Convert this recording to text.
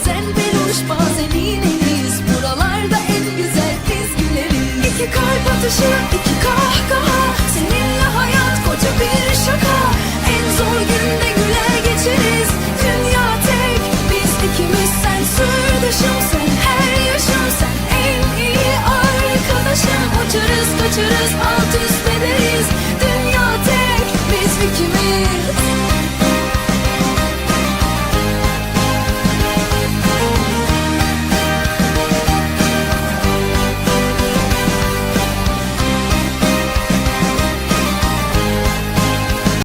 Bazen beluş bazen iğneliyiz. Buralarda en güzel biz güleriz İki kalp atışı iki kahkaha. Seninle hayat koca bir şaka. En zor günde güler geçeriz. Dünya tek biz ikimiz Sen sür sen her yaşım Sen. En iyi arkadaşım Uçarız kaçarız alt üst ederiz. Dünya tek biz ikimiz.